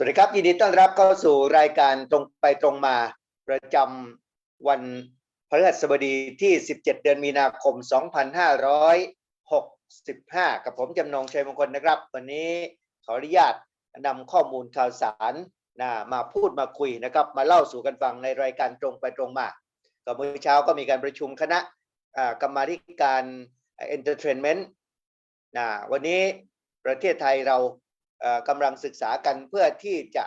สวัสดีครับยินดีต้อนรับเข้าสู่รายการตรงไปตรงมา ประจำวันพฤหัสบดีที่ 17 เดือนมีนาคม 2565 กับผมจำนงชัยมงคลนะครับ วันนี้ขออนุญาตนำข้อมูลข่าวสารนะมาพูดมาคุยนะครับ มาเล่าสู่กันฟังในรายการตรงไปตรงมาก็เมื่อเช้าก็มีการประชุมคณะกรรมาธิการเอนเตอร์เทนเมนต์นะวันนี้ประเทศไทยเรา กำลังศึกษากันเพื่อที่จะ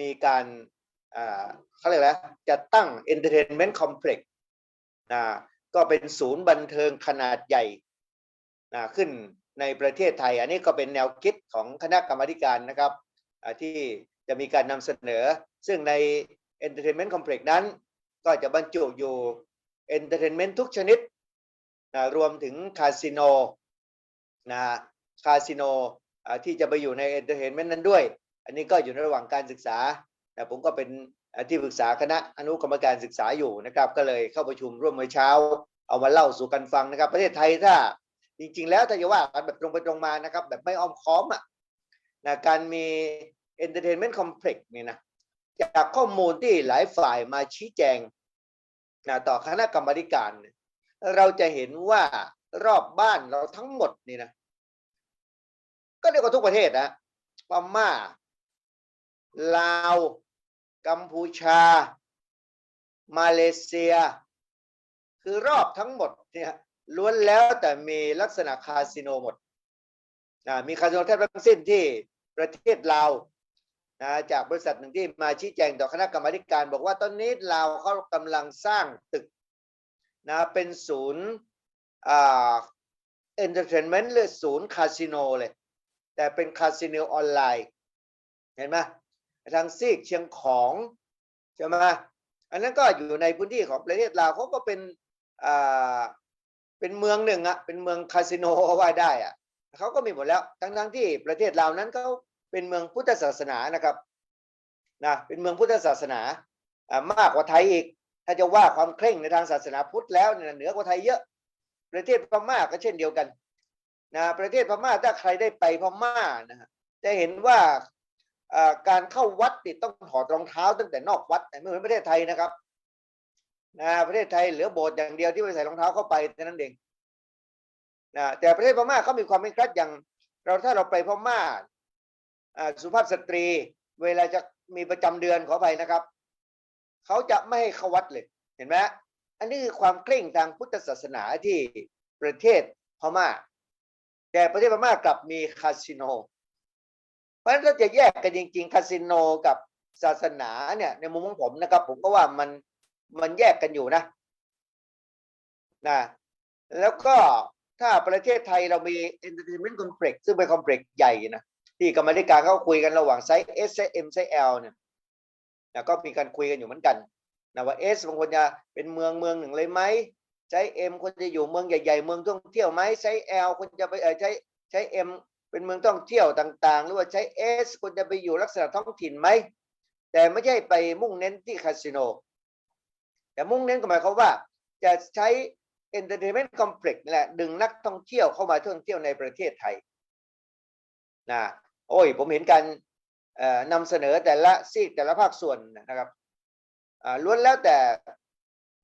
มีการเขาเรียกอะไรจะตั้ง Entertainment Complex นะก็เป็นศูนย์บันเทิงขนาดใหญ่นะขึ้นในประเทศไทย อันนี้ก็เป็นแนวคิดของคณะกรรมการนะครับ ที่จะมีการนำเสนอ ซึ่งใน Entertainment Complex นั้น ก็จะบรรจุอยู่ Entertainment ทุกชนิดนะรวมถึงคาสิโนนะคาสิโน ที่จะไปอยู่ในเอนเตอร์เทนเมนต์นั้นด้วย อันนี้ก็อยู่ในระหว่างการศึกษาแต่ผมก็เป็นที่ปรึกษาคณะอนุกรรมการศึกษาอยู่นะครับ ก็เลยเข้าประชุมร่วมเมื่อเช้า เอามาเล่าสู่กันฟังนะครับ ประเทศไทยถ้าจริง ๆ แล้วถ้าจะว่ากันแบบตรงไปตรงมานะครับ แบบไม่อ้อมค้อมอะนะการมี Entertainment Complex นี่นะจากข้อมูลที่หลายฝ่ายมาชี้แจงนะต่อคณะกรรมการ เราจะเห็นว่ารอบบ้านเราทั้งหมดนี่นะ ก็เรียกว่าทุกประเทศนะพม่าลาว กัมพูชา มาเลเซีย คือรอบทั้งหมดเนี่ยล้วนแล้วแต่มีลักษณะคาสิโนหมดนะมีคาสิโนแทบทั้งสิ้นที่ประเทศลาวนะจากบริษัทหนึ่งที่มาชี้แจงต่อคณะกรรมาการ บอกว่าตอนนี้ลาวเขากำลังสร้างตึกนะเป็นศูนย์อ่าเอนเตอร์เทนเมนต์หรือศูนย์คาสิโนเลย แต่เป็นคาสิโนออนไลน์ เห็นไหมทางซีกเชียงของใช่ไหมอันนั้นก็อยู่ในพื้นที่ของประเทศลาวเขาก็เป็นอ่าเป็นเมืองหนึ่งอะเป็นเมืองคาสิโนว่าได้อะเขาก็มีหมดแล้วทั้งทั้งๆที่ประเทศลาวนั้นเขาเป็นเมืองพุทธศาสนานะครับนะเป็นเมืองพุทธศาสนาอ่ามากกว่าไทยอีก ถ้าจะว่าความเคร่งในทางศาสนาพุทธแล้วเนี่ยเหนือกว่าไทยเยอะ ประเทศพม่าก็เช่นเดียวกัน นะประเทศพม่าถ้าใครได้ไปพม่านะฮะจะเห็นว่าการเข้าวัดติดต้องถอดรองเท้าตั้งแต่นอกวัดไม่เหมือนประเทศไทยนะครับนะประเทศไทยเหลือโบสถ์อย่างเดียวที่ไม่ใส่รองเท้าเข้าไปเท่านั้นเองนะแต่ประเทศพม่าเขามีความเป็นครัดอย่าง เราถ้าเราไปพม่าอ่าสุภาพสตรี เวลาจะมีประจำเดือนขออภัยนะครับเขาจะไม่ให้เข้าวัดเลย เห็นไหมอันนี้คือความเคร่งทางพุทธศาสนาที่ประเทศพม่า แต่ประเทศพม่ากลับมีคาสิโน เพราะฉะนั้นถ้าจะแยกกันจริง ๆ คาสิโนกับศาสนาเนี่ย ในมุมของผมนะครับ ผมก็ว่ามันมันแยกกันอยู่นะนะแล้วก็ถ้าประเทศไทยเรามี Entertainment Complex ซึ่งเป็นคอมเพล็กซ์ใหญ่นะที่กรรมธิการเขาคุยกันระหว่างไซส์ S ไซส์ M ไซส์ L เนี่ยนะก็มีการคุยกันอยู่เหมือนกันนะว่า S บางคนจะเป็นเมืองเมืองหนึ่งเลยไหม ใช้ M ควรจะอยู่เมืองใหญ่ๆ เมืองท่องเที่ยวไหมใช้ L ควรจะไปเออใช้ใช้ M เป็นเมืองท่องเที่ยวต่างๆ หรือว่าใช้ S ควรจะไปอยู่ลักษณะท้องถิ่นไหมแต่ไม่ใช่ไปมุ่งเน้นที่คาสิโนแต่มุ่งเน้นก็หมายความว่าจะใช้ Entertainment Complex นี่แหละดึงนักท่องเที่ยวเข้ามาท่องเที่ยวในประเทศไทยนะโอ้ยผมเห็นการนำเสนอแต่ละซีกแต่ละภาคส่วนนะครับล้วนแล้วแต่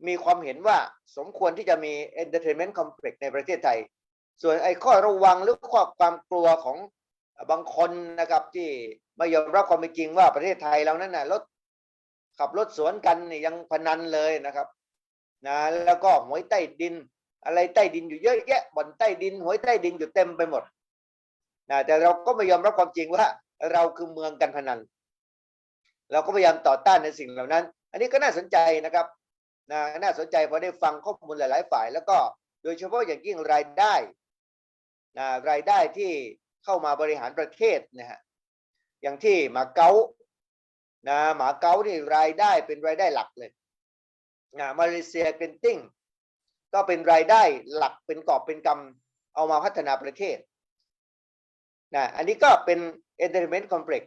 มีความเห็นว่าสมควรที่จะมี Entertainment Complex ในประเทศไทย ส่วนไอ้ข้อระวังหรือข้อความกลัวของบางคนนะครับ ที่ไม่ยอมรับความเป็นจริงว่าประเทศไทยเรานั้นนะรถขับรถสวนกันยังพนันเลยนะครับนะแล้วก็หวยใต้ดิน อะไรใต้ดินอยู่เยอะแยะบ่อนใต้ดินหวยใต้ดินอยู่เต็มไปหมดนะแต่เราก็ไม่ยอมรับความจริงว่า เราคือเมืองการพนัน เราก็พยายามต่อต้านในสิ่งเหล่านั้น อันนี้ก็น่าสนใจนะครับ นะน่าสนใจพอได้ฟังข้อมูลหลาย ๆ ฝ่าย แล้วก็โดยเฉพาะอย่างยิ่งรายได้นะรายได้ที่เข้ามาบริหารประเทศนะฮะอย่างที่มาเก๊านะมาเก๊านี่รายได้เป็นรายได้หลักเลยนะมาเลเซียเกนติ้งก็เป็นรายได้หลักเป็นกอบเป็นกำเอามาพัฒนาประเทศนะอันนี้ก็เป็น entertainment complex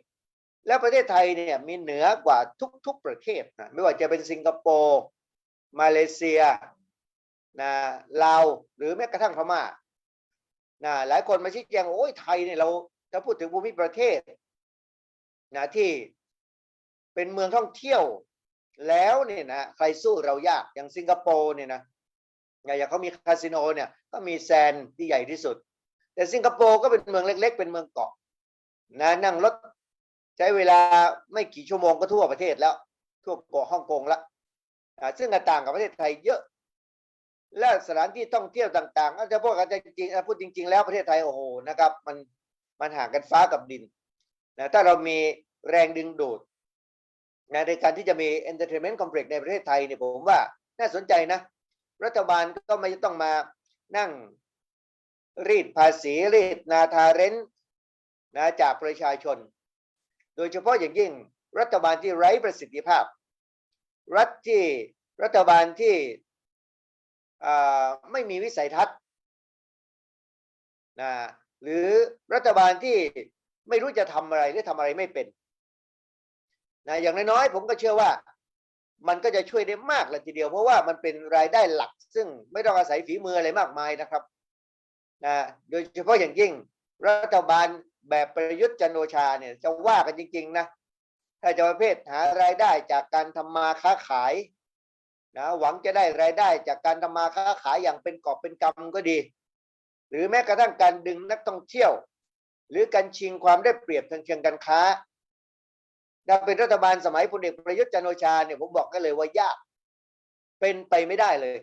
แล้วประเทศไทยเนี่ยมีเหนือกว่าทุก ๆ ประเทศนะไม่ว่าจะเป็นสิงคโปร์ มาเลเซียนะลาวหรือแม้กระทั่งพม่านะหลายคนมาชี้แจงว่าโอ้ยไทยเนี่ยเราถ้าพูดถึงภูมิประเทศนะที่เป็นเมืองท่องเที่ยว แล้วเนี่ยนะใครสู้เรายากอย่างสิงคโปร์เนี่ยนะอย่างเขามีคาสิโนเนี่ยก็มีแซนที่ใหญ่ที่สุด แต่สิงคโปร์ก็เป็นเมืองเล็ก ๆ เป็นเมืองเกาะนะนั่งรถใช้เวลาไม่กี่ชั่วโมงก็ทั่วประเทศแล้ว ทั่วเกาะฮ่องกงแล้ว ซึ่งต่างกับประเทศไทยเยอะ และสถานที่ท่องเที่ยวต่างๆอาจจะพูดกันจริงๆพูดจริง ๆ แล้วประเทศไทยโอ้โหนะครับ มันมันห่างกันฟ้ากับดินนะถ้าเรามีแรงดึงดูดนะในการที่จะมี entertainment complex ในประเทศไทยเนี่ยผมว่าน่าสนใจนะ รัฐบาลก็ไม่ต้องมานั่งรีดภาษีรีดนาทาเรนต์นะจากประชาชน โดยเฉพาะอย่างยิ่งรัฐบาลที่ไร้ประสิทธิภาพ รัฐที่รัฐบาลที่ไม่มีวิสัยทัศน์นะหรือรัฐบาลที่ไม่รู้จะทำอะไรหรือทำอะไรไม่เป็นนะอย่างน้อยๆผมก็เชื่อว่า มันก็จะช่วยได้มากเลยทีเดียว เพราะว่ามันเป็นรายได้หลัก ซึ่งไม่ต้องอาศัยฝีมืออะไรมากมายนะครับนะโดยเฉพาะอย่างยิ่ง รัฐบาลแบบประยุทธ์จันโอชาเนี่ยจะว่ากันจริง ๆ นะ ถ้าจะประเภทหารายได้จากการทำมาค้าขายนะหวังจะได้รายได้จากการทำมาค้าขายอย่างเป็นกอบเป็นกำก็ดี หรือแม้กระทั่งการดึงนักท่องเที่ยว หรือการชิงความได้เปรียบทางเชิงการค้าถ้าเป็นรัฐบาลสมัยพลเอกประยุทธ์จันโอชาเนี่ยผมบอกกันเลยว่ายาก เป็นไปไม่ได้เลย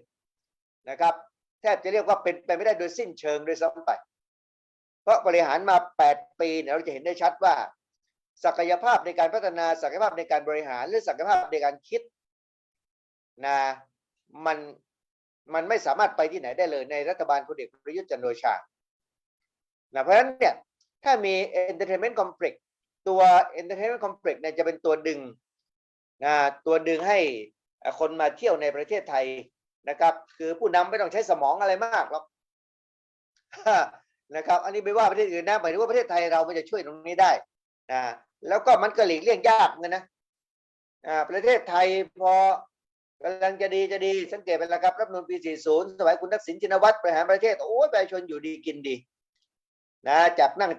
นะครับ แทบจะเรียกว่าเป็นไปไม่ได้โดยสิ้นเชิงโดยซ้ำไป เพราะบริหารมา 8 ปีเนี่ยเราจะเห็นได้ชัดว่า ศักยภาพในการพัฒนาศักยภาพในการบริหาร หรือศักยภาพในการคิดนะมันมันไม่สามารถไปที่ไหนได้เลยในรัฐบาลพลเอกประยุทธ์จันโอชานะเพราะฉะนั้นเนี่ยถ้ามี entertainment complex ตัว entertainment complex เนี่ยจะเป็นตัวดึงนะตัวดึงให้คนมาเที่ยวในประเทศไทยนะครับ คือผู้นำไม่ต้องใช้สมองอะไรมากหรอกนะครับ อันนี้ไม่ว่าประเทศอื่นนะหมายถึงว่าประเทศไทยเรามันจะช่วยตรงนี้ได้ นะแล้วก็มันก็หลีกเลี่ยงยากเหมือนนะอ่าประเทศไทยพอกำลังจะดีจะดีสังเกตเป็นระครับรัฐธรรมนูลปี 40 สมัยคุณทักษิณชินวัตรบริหารประเทศโอ้ยประชาชนอยู่ดีกินดีนะจากนั่ง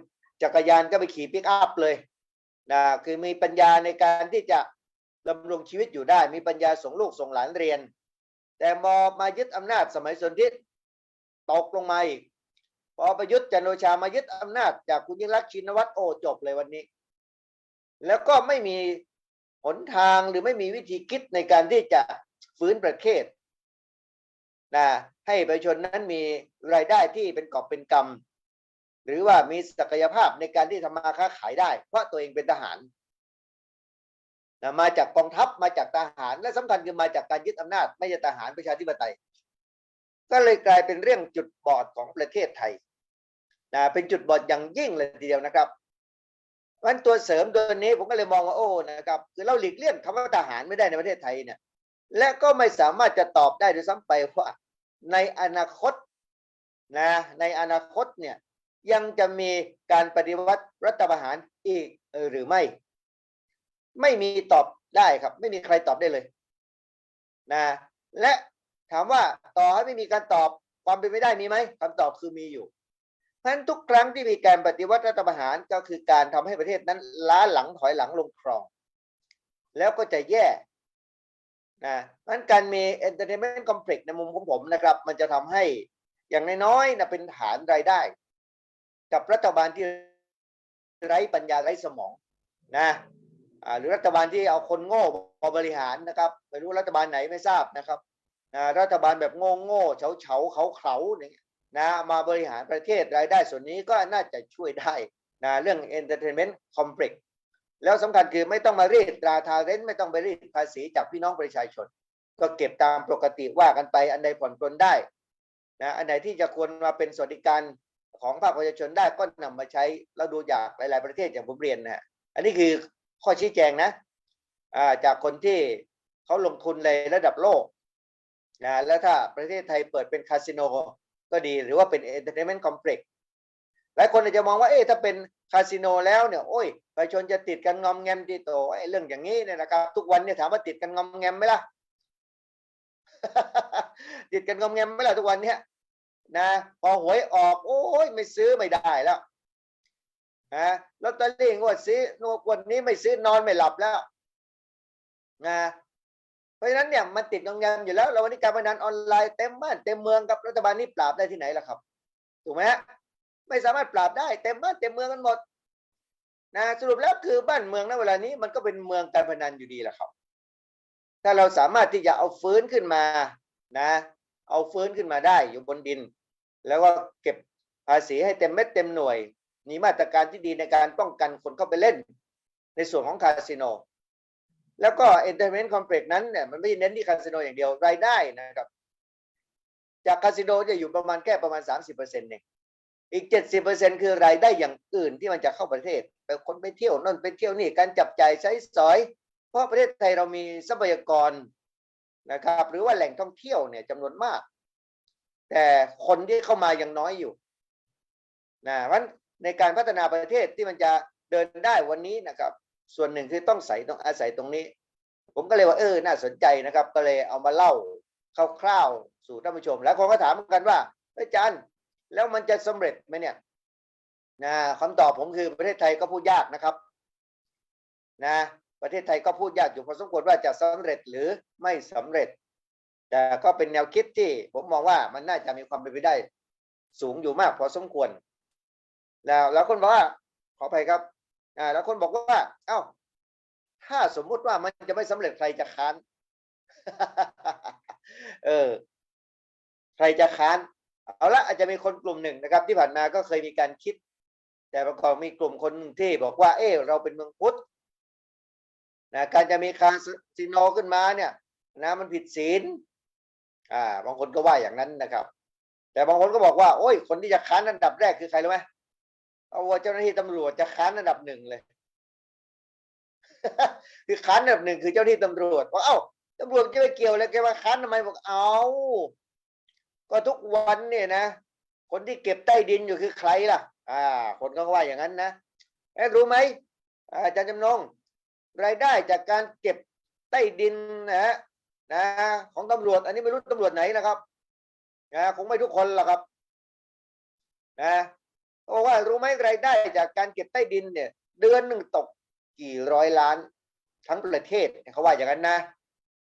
จักรยานก็ไปขี่ปิกอัพเลยนะคือมีปัญญาในการที่จะดำรงชีวิตอยู่ได้ มีปัญญาส่งลูกส่งหลานเรียน แต่มอมายึดอำนาจสมัยสนธิตกลงมาอีกพอประยุทธ์จันโอชามายึดอำนาจจากคุณยิ่งรักษณ์ชินวัตรโอ้จบเลยวันนี้ แล้วก็ไม่มีหนทางหรือไม่มีวิธีคิดในการที่จะฟื้นประเทศนะให้ประชาชนนั้นมีรายได้ที่เป็นกอบเป็นกำหรือว่ามีศักยภาพในการที่ทำมาค้าขายได้ เพราะตัวเองเป็นทหารนะมาจากกองทัพมาจากทหาร และสำคัญคือมาจากการยึดอำนาจ ไม่ใช่ทหารประชาธิปไตย ก็เลยกลายเป็นเรื่องจุดบอดของประเทศไทยนะเป็นจุดบอดอย่างยิ่งเลยทีเดียวนะครับ ราะฉะนั้นตัวเสริมตัวนี้ผมก็เลยมองว่าโอ้นะครับคือเราหลีกเลี่ยงคำว่าทหารไม่ได้ในประเทศไทยเนี่ยและก็ไม่สามารถจะตอบได้ด้วยซ้ำไปว่าในอนาคตนะในอนาคตเนี่ยยังจะมีการปฏิวัติรัฐประหารอีกหรือไม่ ไม่มีตอบได้ครับ ไม่มีใครตอบได้เลยนะและถามว่าต่อให้ไม่มีการตอบความเป็นไปได้มีไหมคำตอบคือมีอยู่ ราะฉะนั้นทุกครั้งที่มีการปฏิวัติรัฐประหารก็คือการทำให้ประเทศนั้น ล้าหลังถอยหลังลงคลอง แล้วก็จะแย่นะนั้นการมี entertainment complex ในมุมของผมนะครับ มันจะทำให้อย่างน้อยๆนะเป็นฐานรายได้ กับรัฐบาลที่ไร้ปัญญาไร้สมองนะหรือรัฐบาลที่เอาคนโง่มาบริหารนะครับไม่รู้รัฐบาลไหนไม่ทราบนะครับรัฐบาลแบบโง่โง่เฉาเฉาเขาเขาเนี่ย นะมาบริหารประเทศรายได้ส่วนนี้ก็น่าจะช่วยได้นะเรื่อง entertainment complex แล้วสำคัญคือไม่ต้องมารีดตราทาเรนไม่ต้องไปรีดภาษีจากพี่น้องประชาชน ก็เก็บตามปกติว่ากันไปอันใดผ่อนปลนได้นะอันไหนที่จะควรมาเป็นสวัสดิการของภาคประชาชนได้ก็นำมาใช้เราดูจากหลาย ๆ ประเทศอย่างผมเรียนนะฮะอันนี้คือข้อชี้แจงนะจากคนที่เขาลงทุนในระดับโลกนะแล้วถ้าประเทศไทยเปิดเป็นคาสิโน ก็ดีหรือว่าเป็นเอนเตอร์เทนเมนต์คอมเพล็กซ์หลายคนอาจจะมองว่าเอ๊ะถ้าเป็นคาสิโนแล้วเนี่ยโอ้ยประชาชนจะติดกันงอมแงมที่โตไอ้เรื่องอย่างนี้เนี่ยนะครับทุกวันเนี่ยถามว่าติดกันงอมแงมไหมล่ะ ติดกันงอมแงมไหมล่ะทุกวันเนี่ยนะพอหวยออก โอ้ยไม่ซื้อไม่ได้แล้วฮะลอตเตอรี่งวดซื้องวดนี้ไม่ซื้อนอนไม่หลับแล้วนะ ราะฉะนั้นเนี่ยมันติดงงๆอยู่แล้วแล้ววันนี้การพนันออนไลน์เต็มบ้านเต็มเมืองกับรัฐบาลนี้ปราบได้ที่ไหนล่ะครับถูกไหมฮะไม่สามารถปราบได้เต็มบ้านเต็มเมืองกันหมดนะสรุปแล้วคือบ้านเมืองณเวลานี้มันก็เป็นเมืองการพนันอยู่ดีแหละครับ ถ้าเราสามารถที่จะเอาฟื้นขึ้นมานะ เอาฟื้นขึ้นมาได้อยู่บนดิน แล้วก็เก็บภาษีให้เต็มเม็ดเต็มหน่วย มีมาตรการที่ดีในการป้องกันคนเข้าไปเล่น ในส่วนของคาสิโน แล้วก็เอนเตอร์เทนเมนต์คอมเพล็กซ์นั้นเนี่ยมันไม่ได้เน้นที่คาสิโนอย่างเดียวรายได้นะครับ จากคาสิโนจะอยู่ประมาณแค่ประมาณ 30%เองอีก 70%คือรายได้อย่างอื่นที่มันจะเข้าประเทศไปคนไปเที่ยวนั่นไปเที่ยวนี่การจับจ่ายใช้สอย เพราะประเทศไทยเรามีทรัพยากรนะครับ หรือว่าแหล่งท่องเที่ยวเนี่ยจำนวนมาก แต่คนที่เข้ามายังน้อยอยู่นะเพราะฉะนั้นในการพัฒนาประเทศที่มันจะเดินได้วันนี้นะครับ ส่วนหนึ่งคือต้องใส่ต้องอาศัยตรงนี้ ผมก็เลยว่าเออน่าสนใจนะครับ ก็เลยเอามาเล่าคร่าวๆสู่ท่านผู้ชม แล้วคนก็ถามกันว่าอาจารย์แล้วมันจะสำเร็จไหมเนี่ยนะคำตอบผมคือประเทศไทยก็พูดยากนะครับ นะ ประเทศไทยก็พูดยากอยู่พอสมควรว่าจะสำเร็จหรือไม่สำเร็จ แต่ก็เป็นแนวคิดที่ผมมองว่ามันน่าจะมีความเป็นไปได้ สูงอยู่มากพอสมควร แล้วแล้วคนบอกว่าขออภัยครับ อ่าแล้วคนบอกว่า เอ้า ถ้าสมมุติว่ามันจะไม่สำเร็จใครจะค้าน เออ ใครจะค้าน เอาละอาจจะมีคนกลุ่มหนึ่งนะครับ ที่ผ่านมาก็เคยมีการคิด แต่ประกอบมีกลุ่มคนหนึ่งที่บอกว่า เออเราเป็นเมืองพุทธนะการจะมีคาสิโนขึ้นมาเนี่ย นะมันผิดศีลอ่า บางคนก็ว่าอย่างนั้นนะครับ แต่บางคนก็บอกว่า โอ้ย คนที่จะค้านอันดับแรกคือใครรู้ไหม เอาว่าเจ้าหน้าที่ตำรวจจะค้านอันดับหนึ่งเลย คือค้านอันดับหนึ่งคือเจ้าหน้าที่ตำรวจบอกเอ้าตำรวจจะไปเกี่ยวแล้วแกมาค้านทำไมบอกเอาก็ทุกวันเนี่ยนะคนที่เก็บใต้ดินอยู่คือใครล่ะ อ่า คนก็ว่าอย่างนั้นนะเอ๊รู้ไหมอาจารย์จำนงรายได้จากการเก็บใต้ดินนะฮะนะ ของตำรวจ อันนี้ไม่รู้ตำรวจไหนนะครับนะคงไม่ทุกคนหรอกครับ นะ เขาบอกว่ารู้ไหมรายได้จากการเก็บใต้ดินเนี่ย เดือนหนึ่งตกกี่ร้อยล้าน ทั้งประเทศเขาว่าอย่างนั้นนะ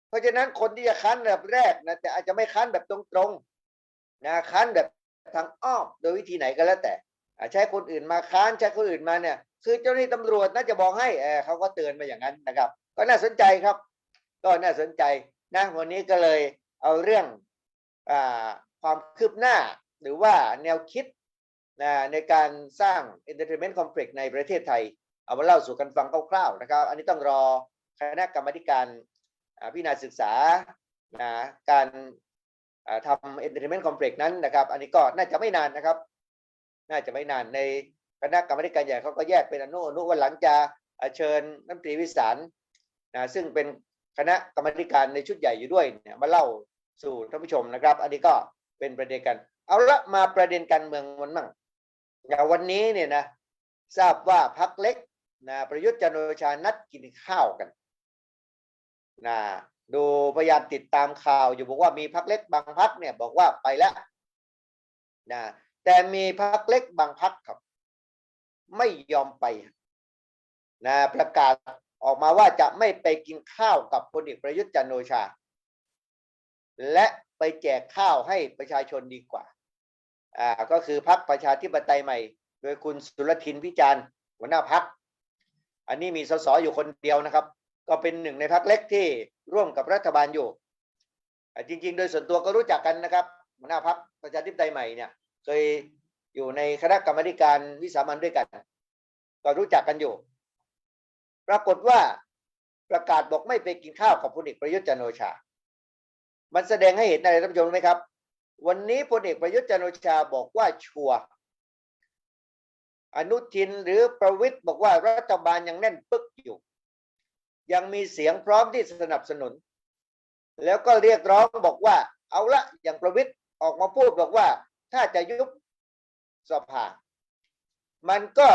เพราะฉะนั้นคนที่จะค้านแบบแรกนะแต่อาจจะไม่ค้านแบบตรงๆนะค้านแบบทางอ้อมโดยวิธีไหนก็แล้วแต่อ่าใช้คนอื่นมาค้านใช้คนอื่นมาเนี่ยคือเจ้าหน้าที่ตำรวจน่าจะบอกให้เขาก็เตือนมาอย่างนั้นนะครับ ก็น่าสนใจครับ ก็น่าสนใจนะวันนี้ก็เลยเอาเรื่องอความคืบหน้า หรือว่าแนวคิด นะในการสร้าง Entertainment Complex ในประเทศไทย เอามาเล่าสู่กันฟังคร่าวๆนะครับ อันนี้ต้องรอคณะกรรมาธิการพิจารณาศึกษานะการอ่าทำ Entertainment Complex นั้นนะครับ อันนี้ก็น่าจะไม่นานนะครับ น่าจะไม่นานในคณะกรรมการใหญ่เขาก็แยกเป็นอนุอนุวันหลังจะอ่าเชิญน้ำตรีวิสารนะซึ่งเป็นคณะกรรมการในชุดใหญ่อยู่ด้วยเนี่ยมาเล่าสู่ท่านผู้ชมนะครับ อันนี้ก็เป็นประเด็นกัน เอาละมาประเด็นการเมืองมันมั่ง อย่างวันนี้เนี่ยนะทราบว่าพักเล็กนะประยุทธ์จันโอชานัดกินข้าวกันนะดูพยายามติดตามข่าวอยู่บอกว่ามีพักเล็กบางพักเนี่ยบอกว่าไปแล้วนะแต่มีพักเล็กบางพักครับ ไม่ยอมไปนะประกาศออกมาว่าจะไม่ไปกินข้าวกับพลเอกประยุทธ์จันโอชา และไปแจกข้าวให้ประชาชนดีกว่า อ่าก็คือพักประชาธิปไตยใหม่ โดยคุณสุรทินพิจารณ์หัวหน้าพัก อันนี้มีสสอยู่คนเดียวนะครับ ก็เป็นหนึ่งในพักเล็กที่ร่วมกับรัฐบาลอยู่จริง ๆ โดยส่วนตัวก็รู้จักกันนะครับหัวหน้าพักประชาธิปไตยใหม่เนี่ยเคยอยู่ในคณะกรรมการวิสามันด้วยกัน ก็รู้จักกันอยู่ ปรากฏว่าประกาศบอกไม่ไปกินข้าวกับพลเอกประยุทธ์จันโอชา มันแสดงให้เห็นอะไรท่านผู้ชมไหมครับ วันนี้พลเอกประยุทธ์จันโอชาบอกว่าชัวร์อนุทินหรือประวิตยบอกว่ารัฐบาลยังแน่นปึกอยู่ ยังมีเสียงพร้อมที่สนับสนุน แล้วก็เรียกร้องบอกว่า เอาละอย่างประวิตยออกมาพูดบอกว่า ถ้าจะยุบสภา มันก็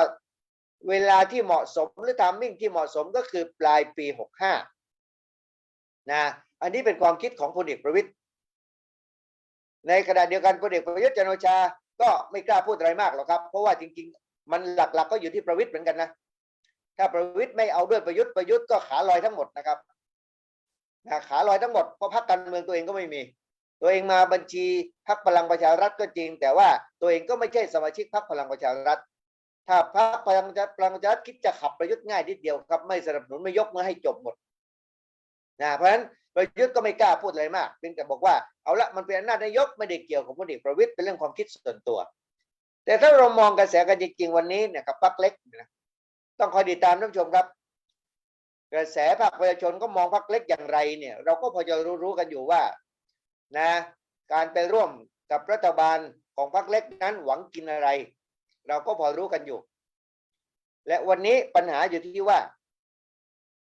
เวลาที่เหมาะสมหรือทามมิ่งที่เหมาะสมก็คือปลายปีหกห้านะอันนี้เป็นความคิดของพลเอกประวิตย ในขณะเดียวกันพลเอกประยุทธ์จันโอชา ก็ไม่กล้าพูดอะไรมากหรอกครับ เพราะว่าจริง ๆ มันหลักๆ ก็อยู่ที่ประวิตยเหมือนกันนะถ้าประวิตยไม่เอาด้วยประยุทธ์ประยุทธ์ก็ขาลอยทั้งหมดนะครับขาลอยทั้งหมดเพราะพรรคการเมืองตัวเองก็ไม่มี ตัวเองมาบัญชีพรรคพลังประชารัฐก็จริง แต่ว่าตัวเองก็ไม่ใช่สมาชิกพรรคพลังประชารัฐ ถ้าพรรคพลังพลังประชารัฐคิดจะขับประยุทธ์ง่ายนิดเดียวครับ ไม่สนับสนุนไม่ยกมือให้จบหมดนะเพราะฉะนั้น ประยุทธ์ก็ไม่กล้าพูดอะไรมากเพียงแต่บอกว่าเอาละมันเป็นอำนาจนายกไม่ได้เกี่ยวกับพลเอกประวิตยเป็นเรื่องความคิดส่วนตัว แต่ถ้าเรามองกระแสกันจริงๆวันนี้เนี่ยกับพรรคเล็กนะต้องคอยติดตามท่านผู้ชมครับ กระแสภาคประชาชนก็มองพรรคเล็กอย่างไรเนี่ย เราก็พอจะรู้ๆกันอยู่ว่านะการไปร่วมกับรัฐบาลของพรรคเล็กนั้นหวังกินอะไร เราก็พอรู้กันอยู่ และวันนี้ปัญหาอยู่ที่ว่า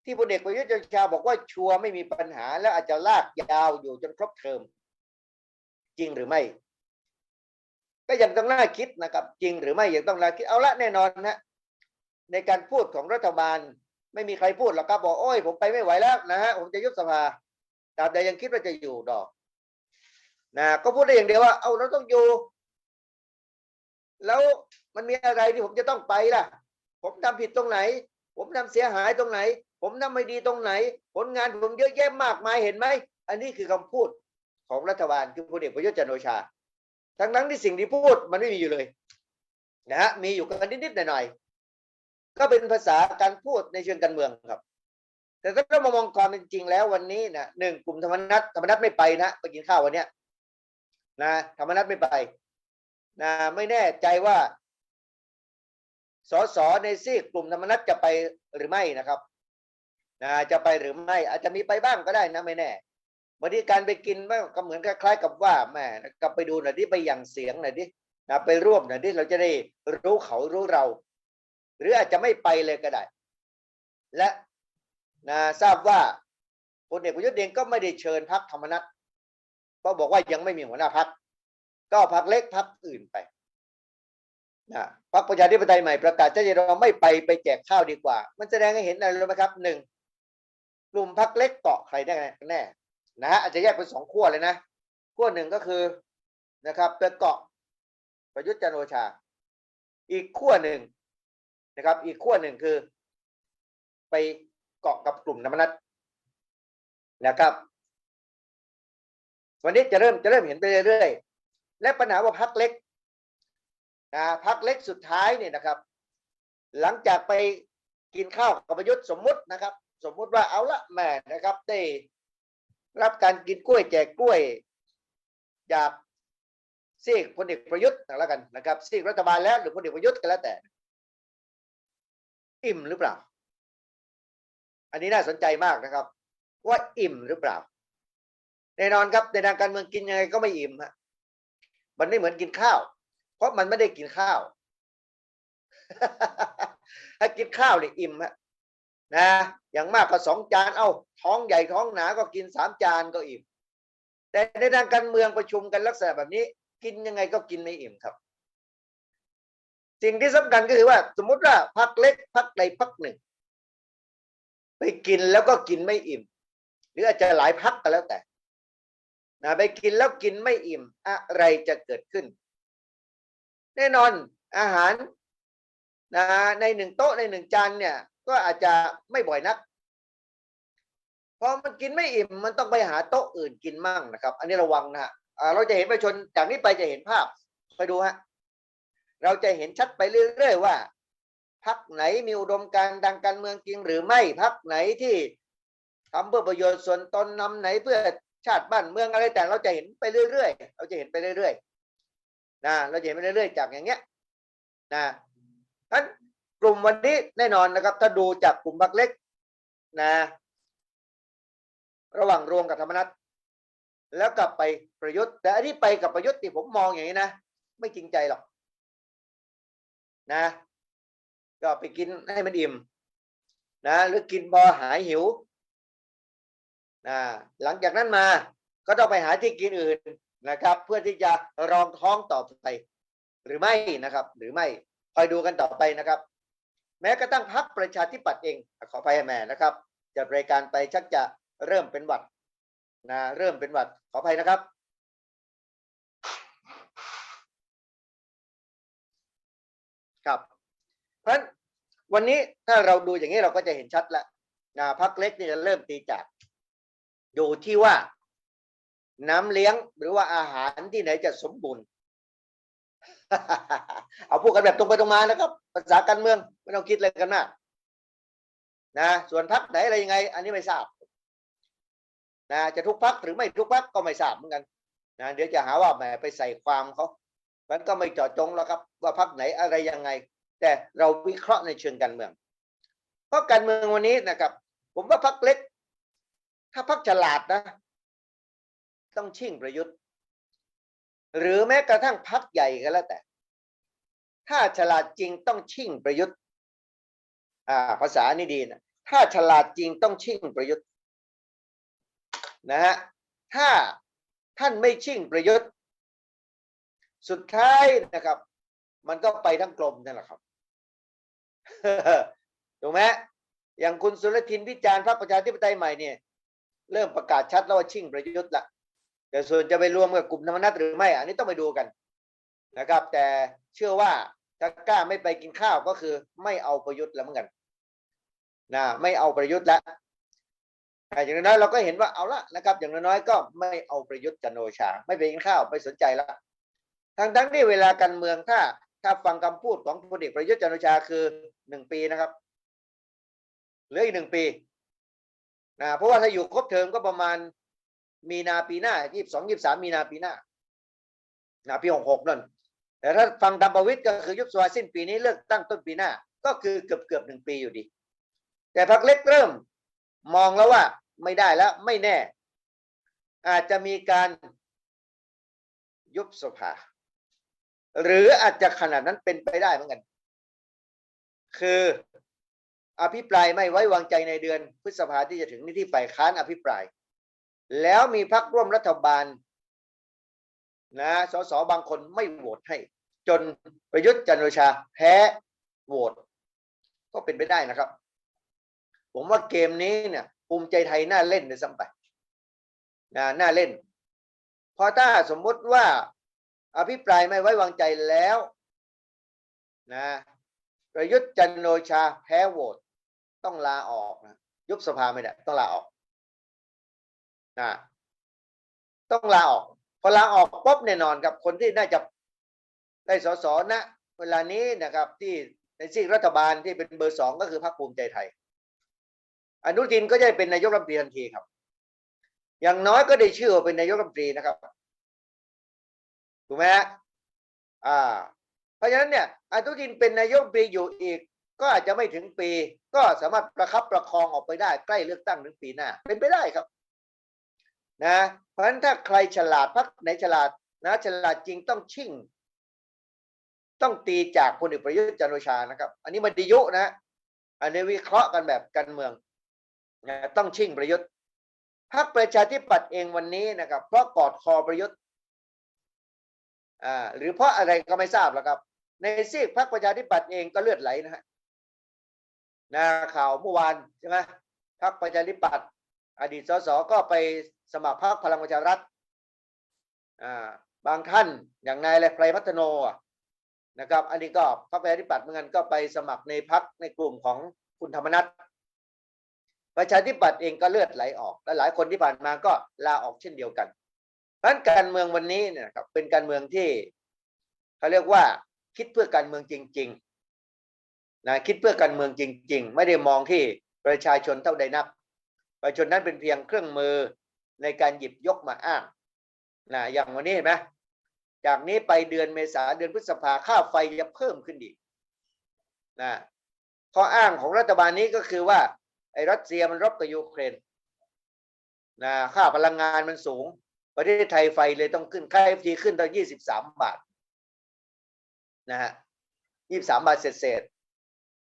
ที่พลเอกประยุทธ์จันทร์ชาบอกว่าชัวร์ไม่มีปัญหา แล้วอาจจะลากยาวอยู่จนครบเทอม จริงหรือไม่ ก็ยังต้องน่าคิดนะครับ จริงหรือไม่ยังต้องน่าคิดเอาละแน่นอนนะในการพูดของรัฐบาล ไม่มีใครพูดหรอกครับบอกโอ้ยผมไปไม่ไหวแล้วนะฮะผมจะยุบสภาตราบใดยังคิดว่าจะอยู่ดอกนะก็พูดได้อย่างเดียวว่าเอาเราต้องอยู่ แล้วมันมีอะไรที่ผมจะต้องไปล่ะ ผมทำผิดตรงไหน ผมทำเสียหายตรงไหน ผมทำไม่ดีตรงไหน ผลงานผมเยอะแยะมากมายเห็นไหม อันนี้คือคำพูดของรัฐบาลคือพลเอกประยุทธ์จันทร์โอชา ทั้งนั้นที่สิ่งที่พูดมันไม่มีอยู่เลยนะฮะมีอยู่กันนิดๆหน่อยๆก็เป็นภาษาการพูดในเชิงการเมืองครับ แต่ถ้าเรามามองความเป็นจริงแล้ววันนี้นะหนึ่งกลุ่มธรรมนัตธรรมนัตไม่ไปนะไปกินข้าววันเนี้ยนะธรรมนัตไม่ไปนะไม่แน่ใจว่าสสในซีกกลุ่มธรรมนัตจะไปหรือไม่นะครับ นะจะไปหรือไม่อาจจะมีไปบ้างก็ได้นะไม่แน่วันนี้การไปกินมันก็เหมือนคล้ายๆกับว่าแม่กลับไปดูหน่อยดิไปอย่างเสียงหน่อยดินะไปร่วมหน่อยดิเราจะได้รู้เขารู้เรา หรืออาจจะไม่ไปเลยก็ได้ และนะทราบว่าพลเอกประยุทธ์เองก็ไม่ได้เชิญพรรคธรรมนัตเพราะบอกว่ายังไม่มีหัวหน้าพรรคก็พรรคเล็กพรรคอื่นไปนะพรรคประชาธิปไตยใหม่ประกาศชัดเจนเราไม่ไปไปแจกข้าวดีกว่า มันแสดงให้เห็นอะไรรู้ไหมครับหนึ่ง กลุ่มพรรคเล็กเกาะใครได้แน่นะฮะอาจจะแยกเป็นสองขั้วเลยนะขั้วหนึ่งก็คือนะครับไปเกาะประยุทธ์จันโอชา อีกขั้วหนึ่งนะครับ อีกขั้วหนึ่งคือ ไปเกาะกับกลุ่มธรรมนัตนะครับ วันนี้จะเริ่มจะเริ่มเห็นไปเรื่อยๆและปัญหาว่าพักเล็กนะพักเล็กสุดท้ายเนี่ยนะครับ หลังจากไปกินข้าวกับประยุทธ์สมมุตินะครับ สมมุติว่าเอาละแม่นะครับได้รับการกินกล้วยแจกกล้วย จากซีกพลเอกประยุทธ์แล้วกันนะครับซีกรัฐบาลแล้วหรือพลเอกประยุทธ์ก็แล้วแต่ อิ่มหรือเปล่า อันนี้น่าสนใจมากนะครับ ว่าอิ่มหรือเปล่าแน่นอนครับในทางการเมืองกินยังไงก็ไม่อิ่มฮะมันไม่เหมือนกินข้าว เพราะมันไม่ได้กินข้าวถ้ากินข้าวเนี่ยอิ่มฮะ นะอย่างมากก็สองจานเอาท้องใหญ่ท้องหนาก็กินสามจานก็อิ่ม แต่ในทางการเมืองประชุมกันลักษณะแบบนี้ กินยังไงก็กินไม่อิ่มครับ สิ่งที่สำคัญก็คือว่า สมมติว่าพักเล็กพักใดพักหนึ่ง ไปกินแล้วก็กินไม่อิ่ม หรืออาจจะหลายพักก็แล้วแต่นะไปกินแล้วกินไม่อิ่ม อะไรจะเกิดขึ้น แน่นอนอาหารนะในหนึ่งโต๊ะในหนึ่งจานเนี่ย ก็อาจจะไม่บ่อยนักพอมันกินไม่อิ่มมันต้องไปหาโต๊ะอื่นกินมั่งนะครับ อันนี้ระวังนะฮะเราจะเห็นประชาชนจากนี้ไปจะเห็นภาพไปดูฮะเราจะเห็นชัดไปเรื่อยๆว่าพักไหนมีอุดมการณ์ทางการเมืองจริงหรือไม่พักไหนที่ทำเพื่อประโยชน์ส่วนตนนำไหนเพื่อชาติบ้านเมืองอะไรแต่เราจะเห็นไปเรื่อยๆ เราจะเห็นไปเรื่อยๆนะเราจะเห็นไปเรื่อยๆ จากอย่างเงี้ยนะทั้น กลุ่มวันนี้แน่นอนนะครับ ถ้าดูจากกลุ่มพักเล็กนะ ระหว่างรวมกับธรรมนัตแล้วกลับไปประยุทธ์ แต่อันนี้ไปกับประยุทธ์ที่ผมมองอย่างนี้นะ ไม่จริงใจหรอกนะ ก็ไปกินให้มันอิ่มนะหรือกินพอหายหิวนะหลังจากนั้นมาก็ต้องไปหาที่กินอื่นนะครับ เพื่อที่จะรองท้องต่อไป หรือไม่นะครับ หรือไม่คอยดูกันต่อไปนะครับ แม้กระทั่งพรรคประชาธิปัตย์เองขออภัยแม่นะครับจัดรายการไปชักจะเริ่มเป็นหวัดนะเริ่มเป็นหวัดขออภัยนะครับ ครับ เพราะฉะนั้นวันนี้ถ้าเราดูอย่างนี้เราก็จะเห็นชัดแล้วนะพักเล็กนี่จะเริ่มตีจาก อยู่ที่ว่า น้ำเลี้ยงหรือว่าอาหารที่ไหนจะสมบูรณ์ เอาพูดกันแบบตรงไปตรงมานะครับ ภาษาการเมืองไม่ต้องคิดอะไรกันมากนะส่วนพักไหนอะไรยังไง อันนี้ไม่ทราบนะจะทุกพักหรือไม่ทุกพักก็ไม่ทราบเหมือนกันนะเดี๋ยวจะหาว่าแหมไปใส่ความเขามันก็ไม่เจาะจงแล้วครับ ว่าพักไหนอะไรยังไง แต่เราวิเคราะห์ในเชิงการเมืองเพราะการเมืองวันนี้นะครับ ผมว่าพักเล็ก ถ้าพักฉลาดนะ ต้องชิ่งประยุทธ์ หรือแม้กระทั่งพักใหญ่ก็แล้วแต่ ถ้าฉลาดจริงต้องชิ่งประยุทธ์ อ่า ภาษานี่ดีนะถ้าฉลาดจริงต้องชิ่งประยุทธ์นะฮะถ้าท่านไม่ชิ่งประยุทธ์ สุดท้ายนะครับ มันก็ไปทั้งกลมนั่นแหละครับถูกไหมอย่างคุณสุรทินวิจารณ์พรรคประชาธิปไตยใหม่เนี่ย เริ่มประกาศชัดแล้วว่าชิ่งประยุทธ์ละ แต่ส่วนจะไปรวมกับกลุ่มธรรมนัตหรือไม่ อันนี้ต้องไปดูกันนะครับ แต่เชื่อว่าถ้ากล้าไม่ไปกินข้าวก็คือ ไม่เอาประยุทธ์แล้วเหมือนกันนะไม่เอาประยุทธ์แล้วอ่อย่างน้อยเราก็เห็นว่าเอาละนะครับ อย่างน้อยๆก็ไม่เอาประยุทธ์จันโอชา ไม่ไปกินข้าวไม่สนใจล้วทั้งทั้งที่เวลาการเมืองถ้า ถ้าฟังคำพูดของพลเอกประยุทธ์จันโอชาคือหนึ่งปีนะครับเหลืออีกหนึ่งปีนะเพราะว่าถ้าอยู่ครบเทอมก็ประมาณ มีนาปีหน้ายี่สิบสองยี่สามมีนาปีหน้านะปีหกหกนั่นแต่ถ้าฟังตามประวิตรก็คือยุบสภาสิ้นปีนี้เลือกตั้งต้นปีหน้า ก็คือเกือบเกือบหนึ่งปีอยู่ดี แต่พรรคเล็กเริ่มมองแล้วว่าไม่ได้แล้วไม่แน่ อาจจะมีการยุบสภา หรืออาจจะขนาดนั้นเป็นไปได้เหมือนกัน คืออภิปรายไม่ไว้วางใจในเดือนพฤษภาที่จะถึงนี้ที่ฝ่ายค้านอภิปราย แล้วมีพรรคร่วมรัฐบาลนะสสบางคนไม่โหวตให้ จนประยุทธ์จันโอชาแพ้โหวตก็เป็นไปได้นะครับ ผมว่าเกมนี้เนี่ยภูมิใจไทยน่าเล่นเลยซ้ำไปนะน่าเล่น เพราะถ้าสมมุติว่าอภิปรายไม่ไว้วางใจแล้วนะประยุทธ์จันโอชาแพ้โหวตต้องลาออกนะยุบสภาไม่ได้ต้องลาออก นะต้องลาออกพอลาออกปุ๊บแน่นอนครับคนที่น่าจะได้สสนะ เวลานี้นะครับ ที่ในซีกรัฐบาลที่เป็นเบอร์สองก็คือพรรคภูมิใจไทย อนุทินก็จะเป็นนายกรัฐมนตรีทันทีครับ อย่างน้อยก็ได้ชื่อว่าเป็นนายกรัฐมนตรีนะครับถูกไหมฮะอ่า เพราะฉะนั้นเนี่ยอนุทินเป็นนายกรัฐมนตรีอยู่อีก ก็อาจจะไม่ถึงปี ก็สามารถประคับประคองออกไปได้ใกล้เลือกตั้งถึงปีหน้าเป็นไปได้ครับ นะเพราะฉะนั้นถ้าใครฉลาดพักไหนฉลาดนะฉลาดจริงต้องชิ่ง ต้องตีจากพลเอกประยุทธ์จันโอชานะครับ อันนี้มันดิยุนะ อันนี้วิเคราะห์กันแบบการเมืองนะต้องชิ่งประยุทธ์พรรคประชาธิปัตย์เองวันนี้นะครับ เพราะกอดคอประยุทธ์อ่าหรือเพราะอะไรก็ไม่ทราบแล้วครับ ในซีกพรรคประชาธิปัตย์เองก็เลือดไหลนะฮะนะข่าวเมื่อวานใช่ไหมพรรคประชาธิปัตย์ อดีตสสก็ไปสมัครพรรคพลังประชารัฐบางท่านอย่างนายอะไรไพรพัฒโนะนะครับ อันนี้ก็พรรคประชาธิปัตย์เหมือนกันก็ไปสมัครในพรรคในกลุ่มของคุณธรรมนัฐประชาธิปัตย์เองก็เลือดไหลออก และหลายคนที่ผ่านมาก็ลาออกเช่นเดียวกันเพราะฉะนั้นการเมืองวันนี้เนี่ยครับเป็นการเมืองที่เขาเรียกว่าคิดเพื่อการเมืองจริงๆนะคิดเพื่อการเมืองจริง ๆ ไม่ได้มองที่ประชาชนเท่าใดนัก ประชาชนนั้นเป็นเพียงเครื่องมือในการหยิบยกมาอ้างนะอย่างวันนี้เห็นไหมจากนี้ไปเดือนเมษาเดือนพฤษภาค่าไฟจะเพิ่มขึ้นอีกนะข้ออ้างของรัฐบาลนี้ก็คือว่าไอ้รัสเซียมันรบกับยูเครนนะค่าพลังงานมันสูง ประเทศไทยไฟเลยต้องขึ้นค่าเอฟทีขึ้นตั้งยี่สิบสามบาทนะฮะยี่สิบสามบาทเศษ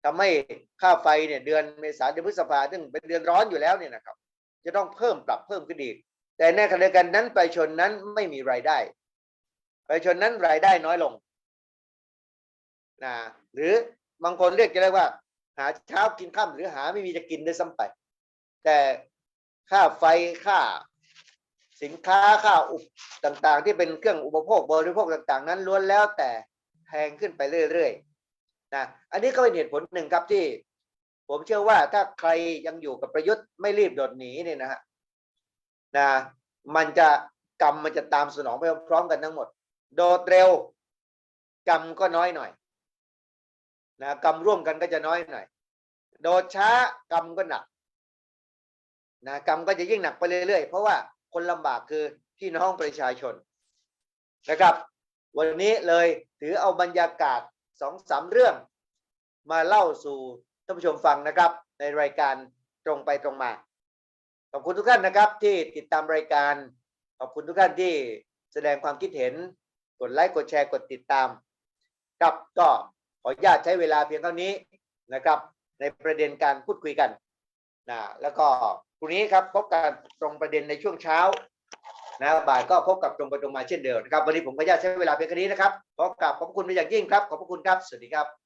ทำให้ค่าไฟเนี่ยเดือนเมษาเดือนพฤษภาซึ่งเป็นเดือนร้อนอยู่แล้วเนี่ยนะครับ จะต้องเพิ่มปรับเพิ่มขึ้นอีกแต่ในขณะเดียวกันนั้นประชาชนนั้นไม่มีรายได้ประชาชนนั้นรายได้น้อยลงนะหรือบางคนเรียกจะเรียกว่า หาเช้ากินข้าหรือหาไม่มีจะกินได้ซ้ำไป แต่ค่าไฟค่าสินค้าค่าอุปต่างๆ ที่เป็นเครื่องอุปโภคบริโภคต่าง ๆ นั้นล้วนแล้วแต่แพงขึ้นไปเรื่อยๆ นะอันนี้ก็เป็นเหตุผลหนึ่งครับที่ ผมเชื่อว่าถ้าใครยังอยู่กับประยุทธ์ไม่รีบโดดหนีเนี่ยนะฮะนะมันจะกรรมมันจะตามสนองไปพร้อมกันทั้งหมด โดดเร็วกรรมก็น้อยหน่อยนะกรรมร่วมกันก็จะน้อยหน่อย โดดช้ากรรมก็หนักนะกรรมก็จะยิ่งหนักไปเรื่อยๆ เพราะว่าคนลำบากคือพี่น้องประชาชนนะครับ วันนี้เลยถือเอาบรรยากาศ สองสามเรื่อง มาเล่าสู่ท่านผู้ชมฟังนะครับ ในรายการตรงไปตรงมา ขอบคุณทุกท่านนะครับ ที่ติดตามรายการ ขอบคุณทุกท่านที่แสดงความคิดเห็น กดไลค์กดแชร์กดติดตามครับก็ขออนุญาตใช้เวลาเพียงเท่านี้นะครับ ในประเด็นการพูดคุยกันนะแล้วก็พรุ่งนี้ครับพบกันตรงประเด็นในช่วงเช้า นะบ่ายก็พบกับตรงไปตรงมาเช่นเดิมนะครับ วันนี้ผมขออนุญาตใช้เวลาเพียงแค่นี้นะครับขอกราบขอบคุณเป็นอย่างยิ่งครับ ขอบพระคุณครับ สวัสดีครับ